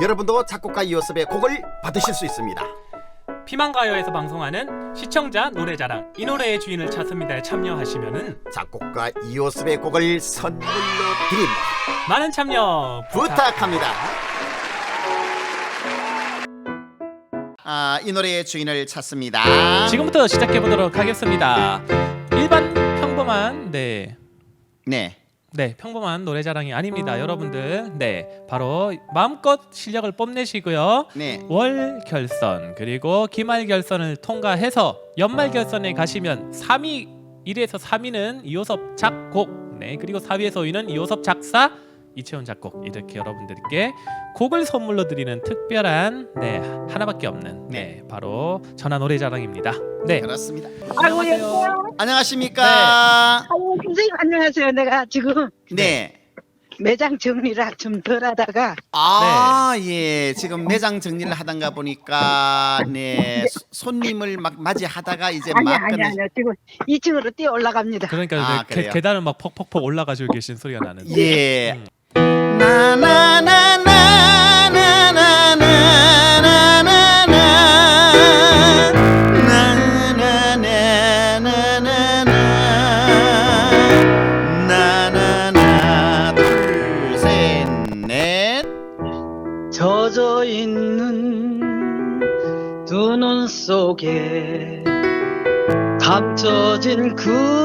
여러분도 작곡가 이호섭의 곡을 받으실 수 있습니다. 피망가요에서 방송하는 시청자 노래자랑 이 노래의 주인을 찾습니다에 참여하시면은 작곡가 이호섭의 곡을 선물로 드립니다. 많은 참여 부탁. 부탁합니다. 아, 이 노래의 주인을 찾습니다. 지금부터 시작해 보도록 하겠습니다. 일반 평범한 네. 네. 네, 평범한 노래 자랑이 아닙니다. 여러분들. 네. 바로 마음껏 실력을 뽐내시고요. 네. 월 결선 그리고 기말 결선을 통과해서 연말 결선에 가시면 3위 1위에서 3위는 이호섭 작곡 네 그리고 4위에서 5위는 이호섭 작사 이채원 작곡 이렇게 여러분들께 곡을 선물로 드리는 특별한 네 하나밖에 없는 네, 바로 전화 노래자랑입니다. 네 그렇습니다. 아이고 안녕하세요. 여보세요. 안녕하십니까? 아이고 선생님 안녕하세요. 내가 지금 네. 매장 정리를 좀 덜 하다가 아, 예. 지금 매장 정리를 하던가 보니까 네. 소- 손님을 막 맞이하다가 이제 아니 막 아니 끝내 아니요 지금 2층으로 뛰어 올라갑니다. 그러니까 아, 네, 계- 그래요? 계단을 막 퍽퍽퍽 올라가지고 계신 소리가 나는 예. 음. 젖어 있는 두 눈 속에 감춰진 그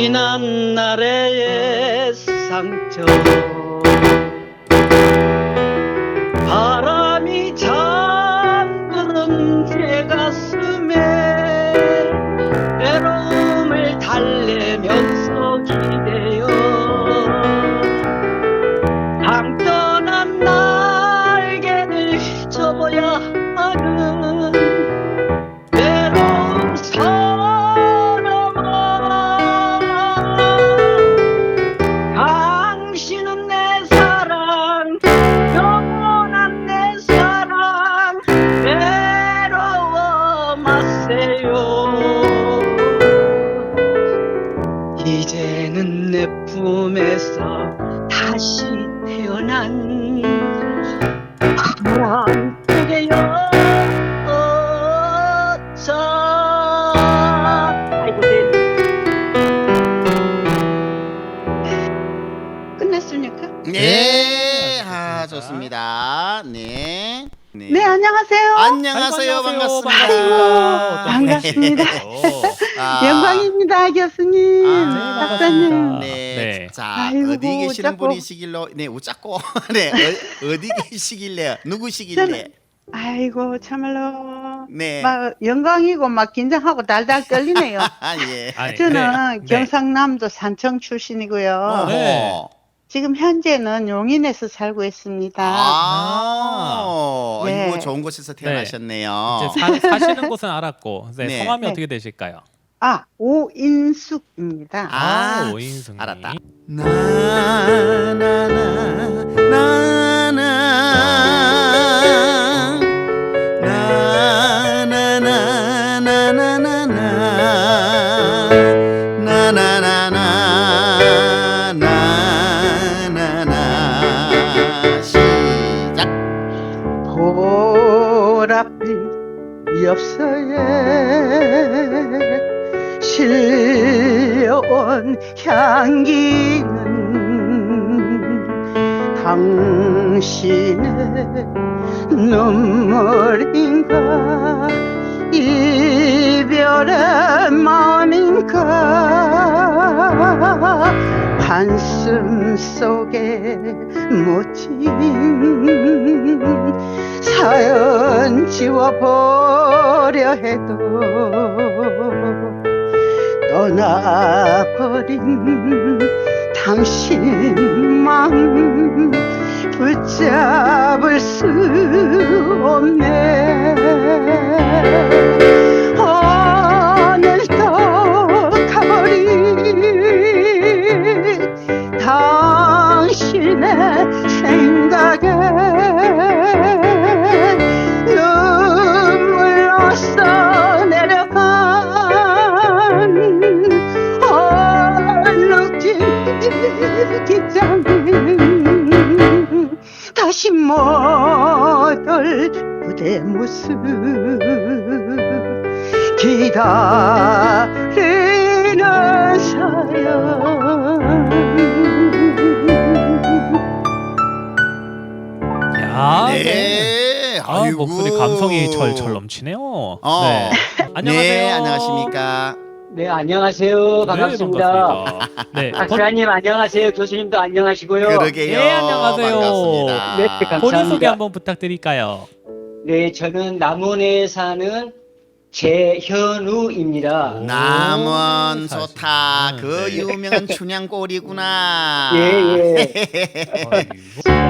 지난 날의 상처 반갑습니다. 반갑습니다. 아, 영광입니다 교수님 아, 박사님 네. 네. 네. 자, 아이고, 어디 계시는 웃자고. 분이시길로 네, 웃자고. 네. 어, 어디 계시길래 누구시길래? 저는- 아이고 참말로 네. 막 영광이고 막 긴장하고 달달 떨리네요. 아, 예. 아니, 저는 네. 경상남도 산청 출신이고요. 어허. 네. 지금 현재는 용인에서 살고 있습니다. 아, 네. 이거 좋은 곳에서 태어나셨네요. 이제 사, 사시는 곳은 알았고 네, 네. 성함이 네. 어떻게 되실까요? 아 오인숙입니다. 아, 아, 오인승 알았다. 나나나나나 한숨 속에 묻힌 사연 지워버려 해도 떠나버린 당신만 붙잡을 수 없네 목소리 감성이 절절 넘치네요. 어. 네. 안녕하세요. 네, 안녕하십니까. 네 안녕하세요 반갑습니다 네, 반갑습니다. 네, 번- 박사님 안녕하세요 교수님도 안녕하시고요 그러게요. 네, 안녕하세요. 반갑습니다. 네, 감사합니다. 본인 소개 한번 부탁드릴까요? 네 저는 남원에 사는 재현우입니다 남원 오, 소타 사실. 그 네. 유명한 춘향골이구나. 예예 어이구.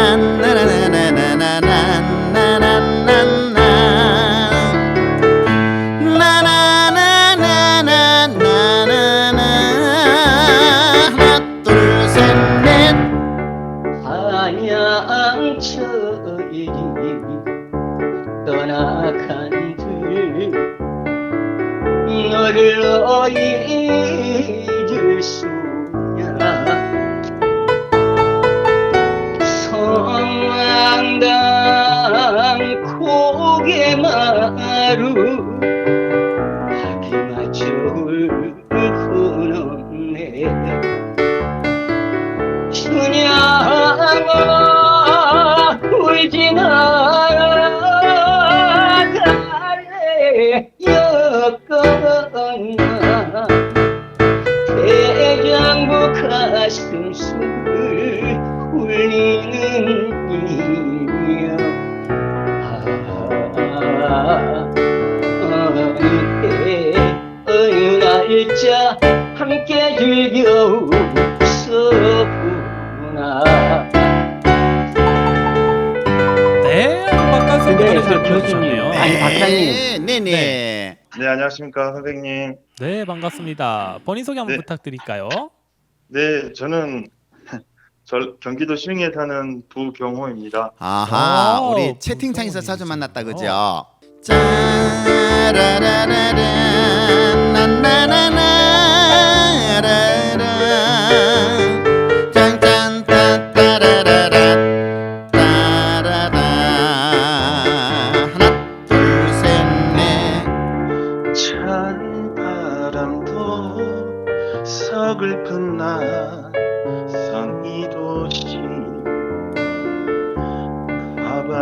Nara 안녕하십니까, 선생님. 네, 반갑습니다. 본인 소개 한번 네. 부탁드릴까요? 네, 저는 저, 경기도 시흥에 사는 부경호입니다. 아하, 오, 우리 채팅창에서 자주 만났다. 그죠? 짜라라라란 나나나나라라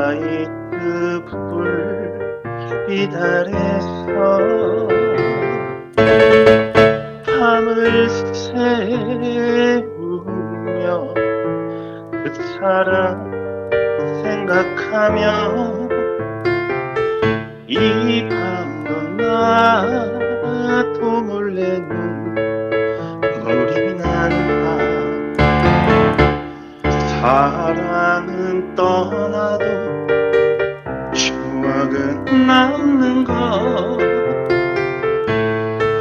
바바의 그 불빛 아래서 밤을 새우며 그 사람 생각하며 이 밤도 나도 몰래 눈물이 난다 사랑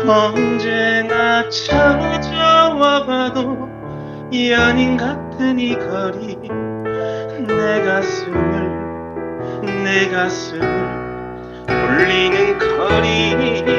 언제나 찾아와 봐도 연인 같은 이 거리. 내 가슴을 내 가슴을 울리는 거리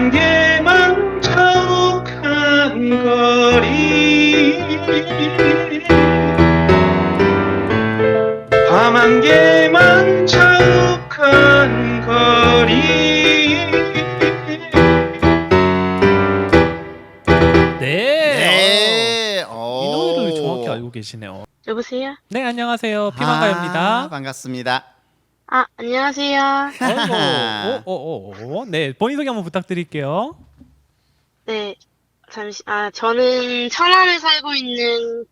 밤한 개만 자욱한 거리 밤한 개만 자욱한 거리 네. 네. 어, 이 노래를 정확히 알고 계시네요. 여보세요? 네, 안녕하세요. 피망가입니다. 아, 반갑습니다. 아, 안녕하세요. 아이고, 어, 어, 어, 어. 네, 본인 소개 한번 부탁드릴게요. 네, 잠시, 아, 저는 천안에 살고 있는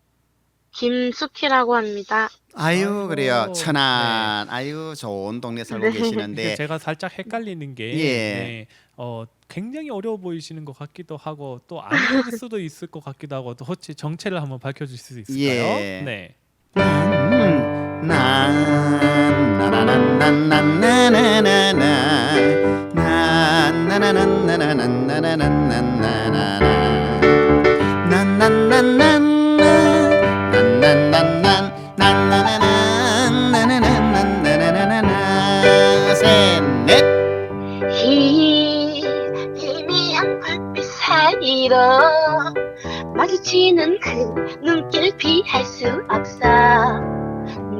김숙희라고 합니다. 아유 아이고, 그래요 천안 아유 좋은 동네 살고 네. 근데 계시는데 제가 살짝 헷갈리는 게 예. 네, 어, 굉장히 어려워 보이시는 것 같기도 하고 또 아닐 수도 있을 것 같기도 하고 또 혹시 정체를 한번 밝혀주실 수 있을까요? 예. 네. 희, 희미한 불빛 사이로 마주치는 그 눈길 피할 수 없어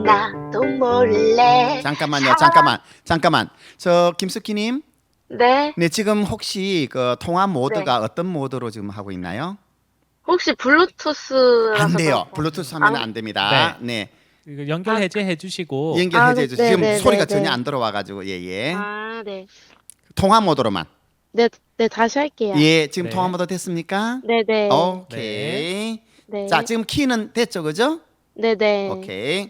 나도 몰래 잠깐만요. 잠깐만. 잠깐만. 저 김숙희님, 네 네 지금 혹시 그 통화 모드가 어떤 모드로 지금 하고 있나요? 혹시 블루투스라서 안 돼요. 블루투스 하면 안- 안 됩니다. 네. 이거 연결 해제해 주시고 연결해 아, 네, 주세요. 지금 네, 소리가 네, 전혀 네. 안 들어와 가지고 예, 예. 아, 네. 통화 모드로만. 네, 네, 다시 할게요. 예, 지금 네. 통화 모드 됐습니까? 네, 네. 오케이. 네. 자, 지금 키는 됐죠, 그죠? 네, 네. 오케이.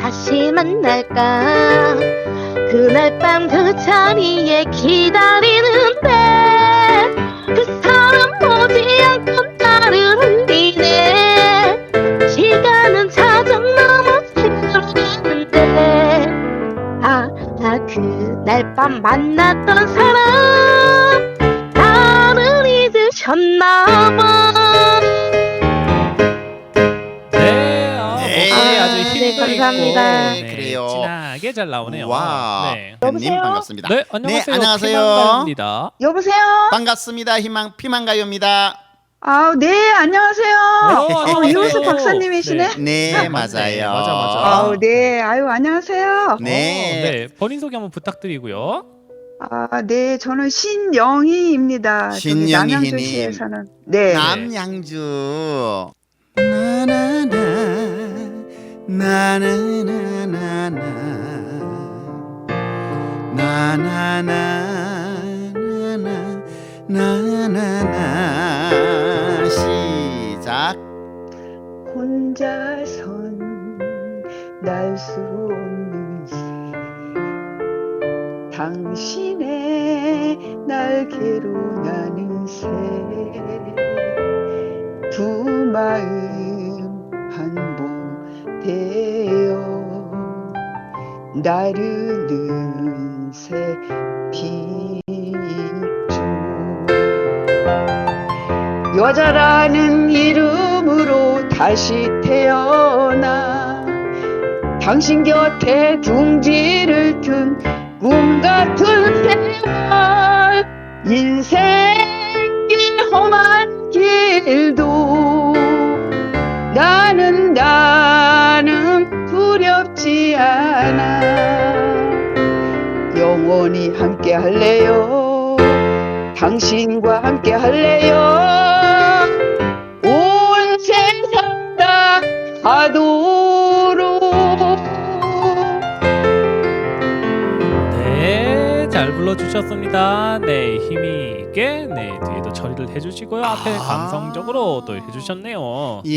다시 만날까? 그날 밤 그 자리에 기다리는데 그 사람 오지 않고 나를 흘리네. 시간은 자정 넘어 새로 가는데 아, 아 그날 밤 만났던 사람 나를 잊으셨나 감사합니다. 있고 네, 그래요. 진하게 잘 나오네요. 와. 네. 님 반갑습니다. 네, 안녕하세요. 안녕하세요. 피망가요입니다. 여보세요? 반갑습니다. 희망 피망가요입니다. 아, 네, 안녕하세요. 어, 어, 이호수 박사님이시네. 네, 네, 맞아요. 맞아, 맞아. 아우, 네. 아유, 안녕하세요. 네. 어, 네. 본인 소개 한번 부탁드리고요. 아, 네. 저는 신영희입니다. 저기 신영희 남양주시에 님. 사는. 네. 남양주 나나나 나나나나나 나나나나나 나나나 시작 혼자선 날 수 없는 새 당신의 날개로 나는 새 두 마음 한 나르는 새 빛중 여자라는 이름으로 다시 태어나 당신 곁에 둥지를 튼 꿈 같은 세월 인생의 험한 길도 할래요 당신과 함께 할래요 온 세상 다 가도록 네, 잘 불러주셨습니다. 네, 힘이 있게 네 뒤에도 처리를 해주시고요. 앞에 아. 감성적으로 또 해주셨네요. 네.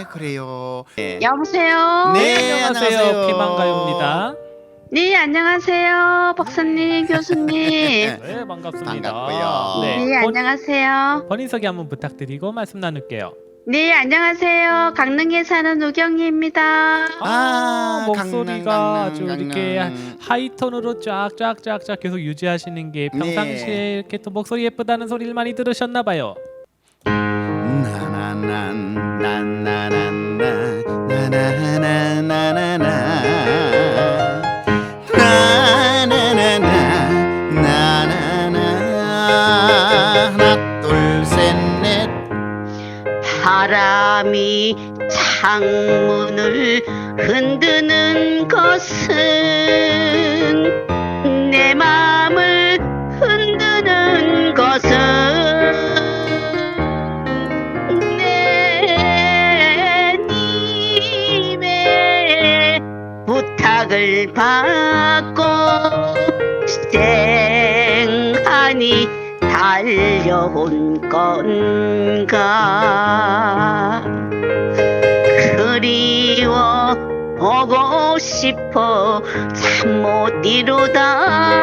예 그래요 네. 여보세요? 네, 안녕하세요. 안녕하세요. 피망가요입니다. 네, 안녕하세요. 박사님, 교수님. 네, 반갑습니다. 반갑고요. 네, 네, 본, 안녕하세요. 본인 소개 한번 부탁드리고 말씀 나눌게요. 네, 안녕하세요. 강릉에 사는 우경이입니다. 아, 목소리가 강남, 아주 이렇게. 하이톤으로 쫙쫙쫙쫙 계속 유지하시는 게 평상시에 네. 이렇게 또 목소리 예쁘다는 소리를 많이 들으셨나 봐요. 나나난 나나난나 나나나나나나 나나나나 바람이 창문을 흔드는 것은 내 마음을 흔드는 것은 내 님의 부탁을 받고 쌩하니 달려온 건가? 그리워 보고 싶어 참 못 이루다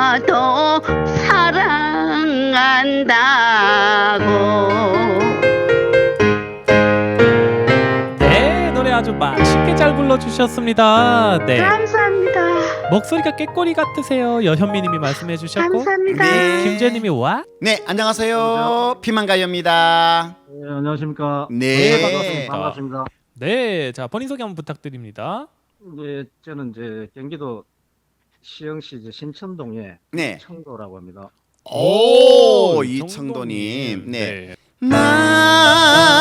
나도 사랑한다고 네 노래 아주 맛있게 잘 불러주셨습니다. 네 감사합니다 목소리가 깨꼬리 같으세요. 여현미님이 말씀해 주셨고 감사합니다 네. 김재님이 와 네, 안녕하세요. 피만가요입니다. 네, 안녕하십니까. 네. 반갑습니다. 반갑습니다. 네, 자 본인 소개 한번 부탁드립니다. 네, 저는 이제 경기도 시흥시 이제 신천동에 네. 청도라고 합니다. 오, 이청도님. 이청도님. 네. 네. 하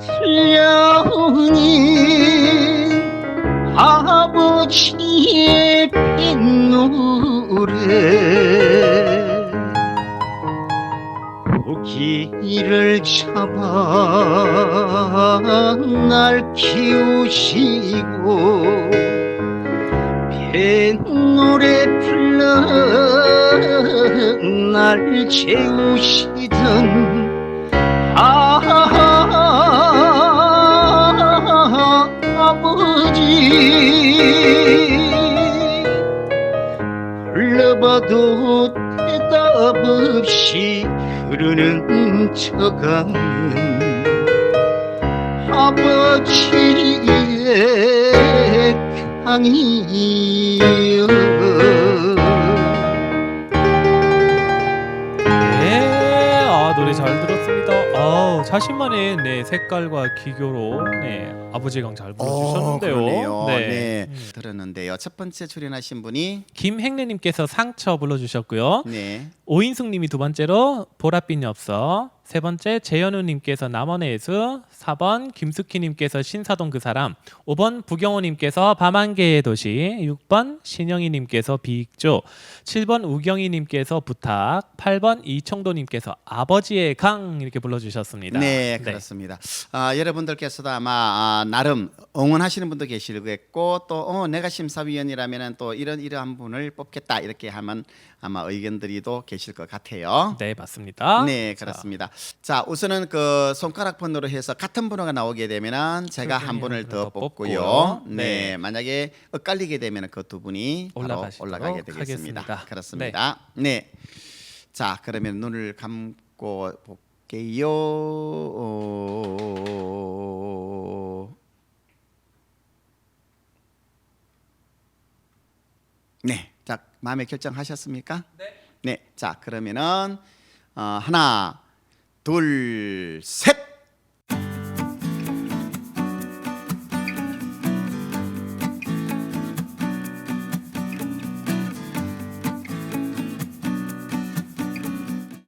들려오니 아버지의 빗노래. 고기를 잡아 날 키우시고 뱃노래 불러 날 재우시던 불러봐도 대답 없이 흐르는 저강은 아버지의 강이 자신만의 네 색깔과 기교로 네 아버지 강잘 불러주셨는데요. 그러네요. 네. 음. 들었는데요. 첫 번째 출연하신 분이 김행래님께서 상처 불러주셨고요. 네. 오인숙님이 두 번째로 보랏빛 엽서 세 번째 재현우님께서 남원의 예수 4번 김숙희님께서 신사동 그 사람 5번 부경호님께서 밤한개의 도시 6번 신영희님께서 비익조 7번 우경희님께서 부탁 8번 이청도님께서 아버지의 강 이렇게 불러주셨습니다. 네, 그렇습니다. 아, 여러분들께서도 아마 아, 나름 응원하시는 분도 계시겠고 또 어, 내가 심사위원이라면은 또 이런 이러한 분을 뽑겠다 이렇게 하면 아마 의견들이 또 계실 것 같아요. 네, 맞습니다. 네, 자, 그렇습니다. 자, 우선은 그 손가락 번호로 해서 같은 번호가 나오게 되면은 제가 한 분을 더더 뽑고요. 네, 네. 만약에 엇갈리게 되면 그 두 분이 바로 올라가시도록 올라가게 되겠습니다. 하겠습니다. 그렇습니다. 네. 자, 그러면 눈을 감고 볼게요. 어... 네. 자, 마음에 결정하셨습니까? 네. 네. 자, 그러면은 어, 하나, 둘, 셋.